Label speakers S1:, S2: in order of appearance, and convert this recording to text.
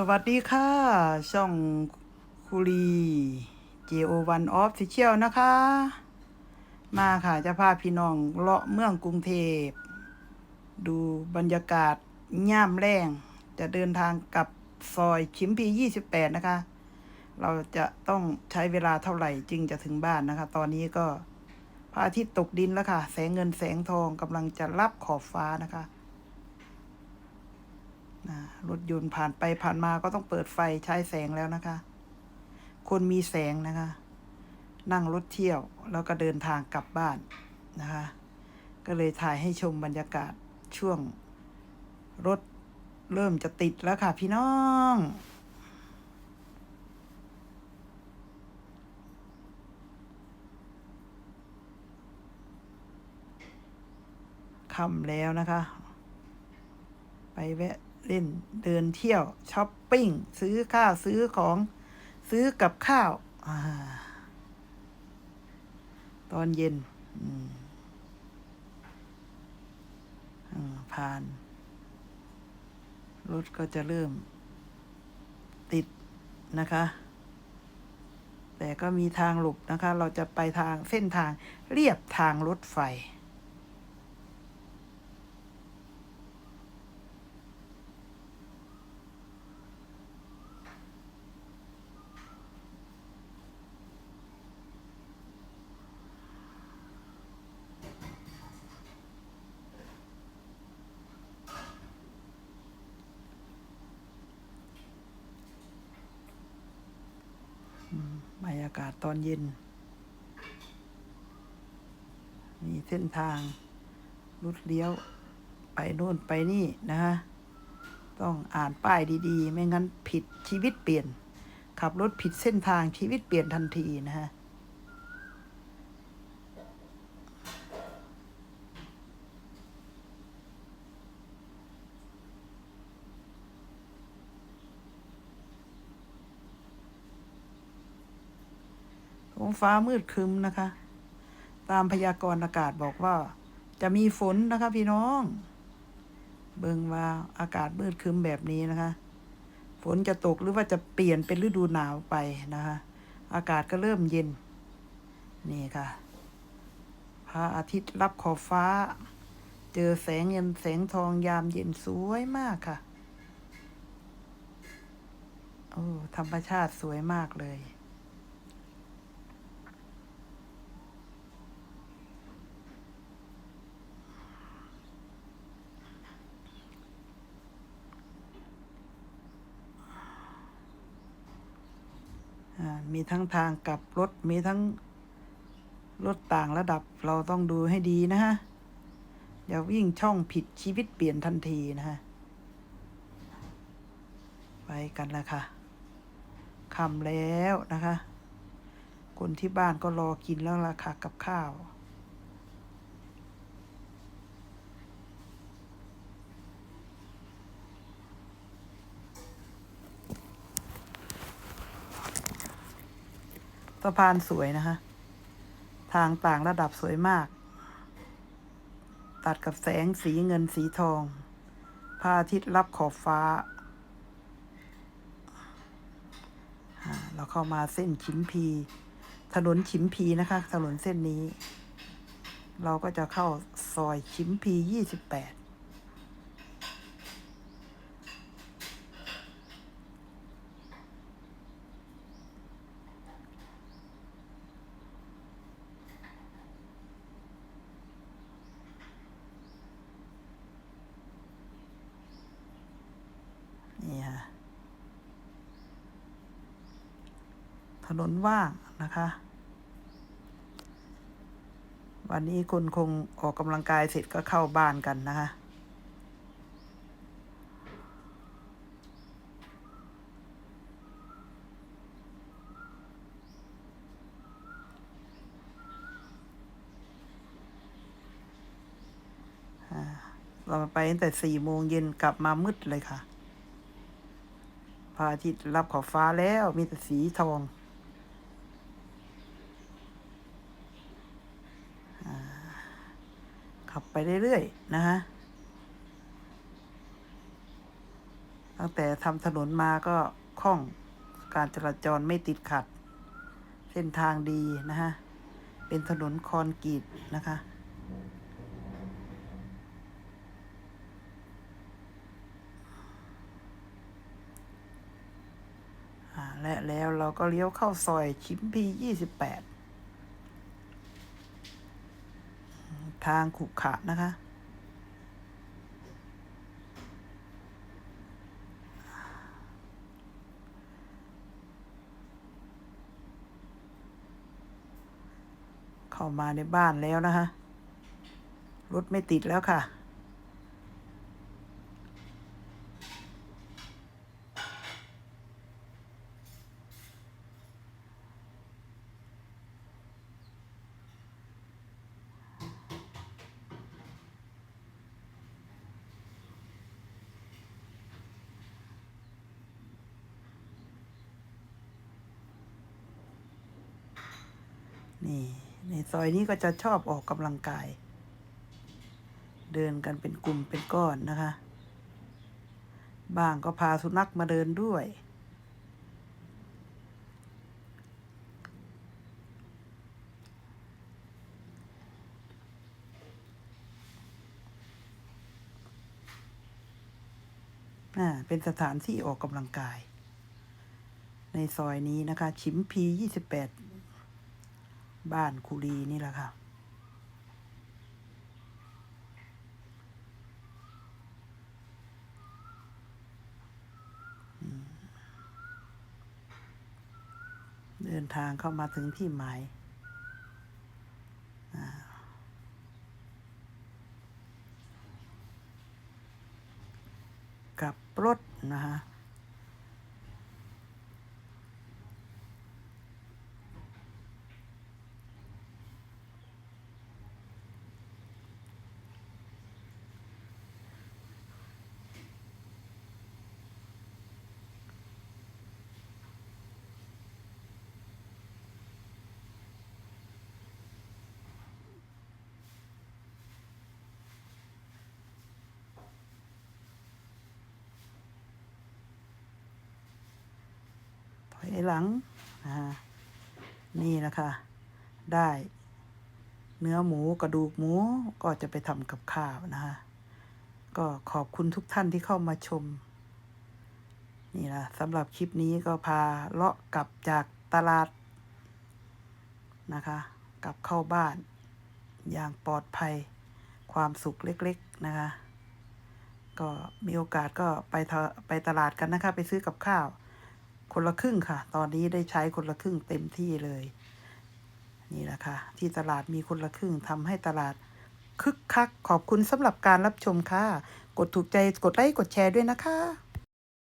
S1: สวัสดีค่ะ ช่องคุรี JO1 Official นะคะ มาค่ะจะพาพี่น้องเลาะเมืองกรุงเทพ ดูบรรยากาศย่ามแรงจะเดินทางกับซอยชิมพี 28 นะคะ เราจะต้องใช้เวลาเท่าไหร่จึงจะถึงบ้านนะคะ ตอนนี้ก็พระอาทิตย์ตกดินแล้วค่ะ แสงเงินแสงทองกำลังจะรับขอบฟ้านะคะ นะรถยนต์ผ่านไปผ่านมาก็ต้องเปิดไฟใช้แสงแล้วนะคะ คนมีแสงนะคะ นั่งรถเที่ยวแล้วก็เดินทางกลับบ้านนะคะ ก็เลยถ่ายให้ชมบรรยากาศช่วง รถเริ่มจะติดแล้วค่ะพี่น้องค่ำแล้วนะคะ ไปแวะ เล่นเดินเที่ยวช้อปปิ้ง ซื้อข้าวซื้อของซื้อกับข้าวอตอนเย็นผ่าน รถก็จะเริ่ม ติดนะคะ แต่ก็มีทางหลบนะคะ เราจะไปทางเส้นทางเรียบทางรถไฟ บรรยากาศตอนเย็น มีเส้นทางรุดเลี้ยวไปโน่นไปนี่นะฮะ ต้องอ่านป้ายดีๆ ไม่งั้นผิดชีวิตเปลี่ยน ขับรถผิดเส้นทางชีวิตเปลี่ยนทันทีนะฮะ ท้องฟ้ามืดครึ้มนะคะ ตามพยากรณ์อากาศบอกว่า จะมีฝนนะคะ พี่น้อง เบิงว่าอากาศมืดครึ้มแบบนี้นะคะ ฝนจะตกหรือว่าจะเปลี่ยนเป็นฤดูหนาวไปนะคะ อากาศก็เริ่มเย็น นี่ค่ะพระอาทิตย์รับขอบฟ้า เจอแสงเงินแสงทองยามเย็นสวยมากค่ะโอ้ธรรมชาติสวยมากเลย อ่า มีทั้งทางกลับรถ มีทั้งรถต่างระดับเราต้องดูให้ดีนะฮะอย่าวิ่งช่องผิดชีวิตเปลี่ยนทันทีนะฮะ ไปกันแล้วค่ะคำแล้วนะคะ คนที่บ้านก็รอกินแล้วล่ะค่ะกับข้าวะพานสวยนะคะ ทางต่างระดับสวยมาก ตัดกับแสงสีเงินสีทองพระอาทิตย์รับขอบฟ้าอ่าเราเข้ามาเส้นชิมพี ถนนชิมพีนะคะ ถนนเส้นนี้ เราก็จะเข้าซอยชิมพียี่สิบแปด นี่ค่ะ ถนนว่างนะคะ วันนี้คนคงออกกำลังกายเสร็จก็เข้าบ้านกันนะคะเราไปตั้งแต่สี่โมงเย็นกลับมามืดเลยค่ะพระอาทิตย์รับขอบฟ้าแล้วมีแต่สีทองับไปเรื่อยๆนะฮะตั้งแต่ทำถนนมาก็คล่องการจราจรไม่ติดขัด เส้นทางดีนะฮะ เป็นถนนคอนกรีตนะคะ และแล้วเราก็เลี้ยวเข้าซอยชิมพี 28 ทางขุขระนะคะ เข้ามาในบ้านแล้วนะคะ รถไม่ติดแล้วค่ะ นี่ ในซอยนี้ก็จะชอบออกกำลังกาย เดินกันเป็นกลุ่มเป็นก้อนนะคะ บางก็พาสุนัขมาเดินด้วยอ่า เป็นสถานที่ออกกำลังกาย ในซอยนี้นะคะ ชิมพียี่สิ บ้านคุรีนี่แหละค่ะ เดินทางเข้ามาถึงที่หมายกับรถนะคะ ถอยหลังนี่นะคะ ได้ เนื้อหมูกระดูกหมูก็จะไปทำกับข้าวนะคะ ก็ขอบคุณทุกท่านที่เข้ามาชม นี่นะสำหรับคลิปนี้ก็พาเลาะกลับจากตลาดนะคะ กลับเข้าบ้าน อย่างปลอดภัยความสุขเล็กๆนะคะ ก็มีโอกาสก็ไปเถอะไปตลาดกันนะคะ ไปซื้อกับข้าว คนละครึ่งค่ะ ตอนนี้ได้ใช้คนละครึ่งเต็มที่เลย นี่แหละค่ะ ที่ตลาดมีคนละครึ่งทำให้ตลาดคึกคัก ขอบคุณสำหรับการรับชมค่ะ กดถูกใจกดไลค์กดแชร์ด้วยนะคะ